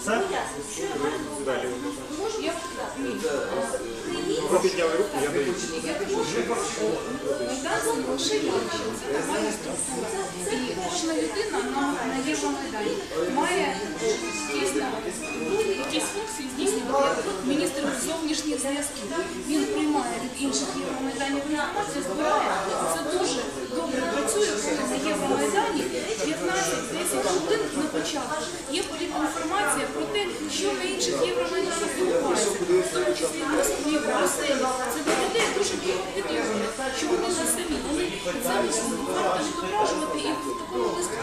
Все? Я Ви підняли руку, я даю. Явище, це нормальна структура. І кожна людина на, на Євромайдані має дійсно якісь функції здійснювати. Міністр зовнішніх зв'язків. Він приймає від інших Євромайданів інформацію, збирає. Це дуже добре працює, коли на Євромайдані 15-10 годин на початку є політінформація про те, що на інших Євромайданах відбувається. В тому числі Москві, в Брюсселі. Це для людей дуже підйомно, що вони не самі. Вони замість варто випрошувати і в такому листку.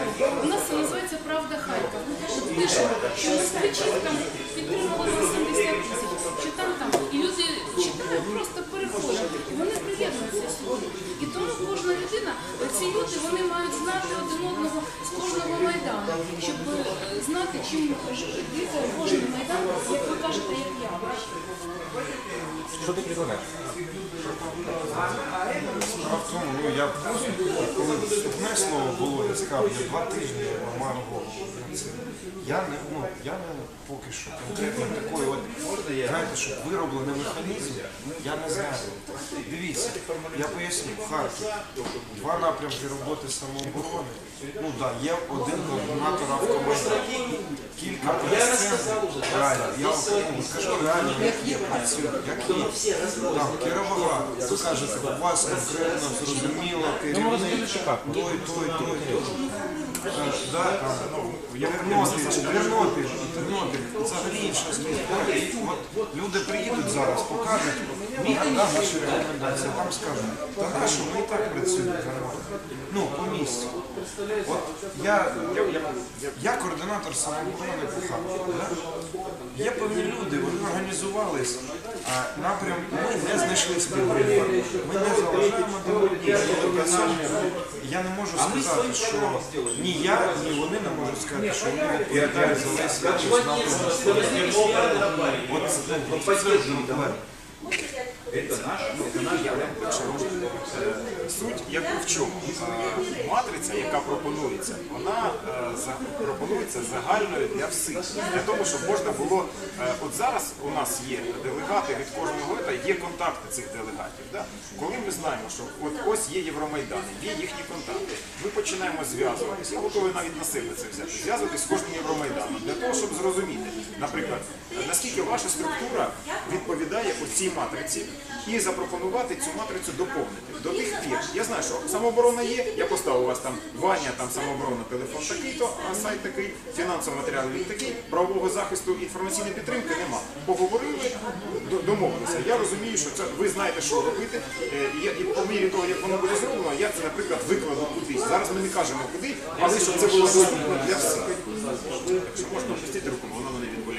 У нас це називається Правда Харкова. От пишемо, що москвичі там підтримали на 70 тисяч, що там там. І люди читають, просто переходять. І вони приєднуються сьогодні. І тому кожна людина, ці люди, вони мають знати один одного з кожного майдану, щоб е, знати, чим дихає кожен майдан, як ви кажете, як я. Що ти предлагаєш? Справа в ну я коли вступне слово було, я сказав, я два тижні маю голову. Я не, ну, я не поки що конкретно такої, знаєте, щоб вироблений механізм, я не знаю. Дивіться, я поясню, Харків, два напрямки роботи самооборони. Ну так, да, є один координатор автомайдану. Кілька прес-центрів, реально, я вам ну, скажу реально, як є працюють, як є. Там, Кіровоград, ви кажете, у вас конкретно зрозуміло, керівник, той, той, той, той. Тернопіль, Тернопіль, взагалі інша історія. Люди приїдуть зараз, покажуть, ваші рекомендації, там скажуть, та на що ми і так працюємо нормально. Ну, по місцю. От я, я координатор самооборони. Да? Організувались, а напрям ми не знайшли спільної. Ми не заважаємо до ми. Я не можу сказати, що ні я, ні вони не можуть сказати, що вони відповідають за весь напрям. От, ну, давай. Суть яку в чому? Е, Матриця, яка пропонується, вона е, пропонується загальною для всіх. Для того, щоб можна було. е, От зараз у нас є делегати від кожного ета, є контакти цих делегатів. Коли ми знаємо, що от ось є Євромайдани, є їхні контакти, ми починаємо зв'язуватися. Я навіть на себе це взяти. Зв'язуватись з кожним Євромайданом для того, щоб зрозуміти, наприклад, наскільки ваша структура відповідає у цій матриці і запропонувати цю матрицю доповнити. До тих пір. Я знаю, що самооборона є, я поставив у вас там Ваня, там самооборона, телефон такий-то, а сайт такий, фінансовий матеріал він такий, правового захисту інформаційної підтримки нема. Поговорили, до- домовилися. Я розумію, що це ви знаєте, що робити. Е, І, по мірі того, як воно буде зроблено, я це, наприклад, викладу кудись. Зараз ми не кажемо куди, але щоб це було доступно для всіх. Якщо можна опустити руку, воно відволікає. Дякую.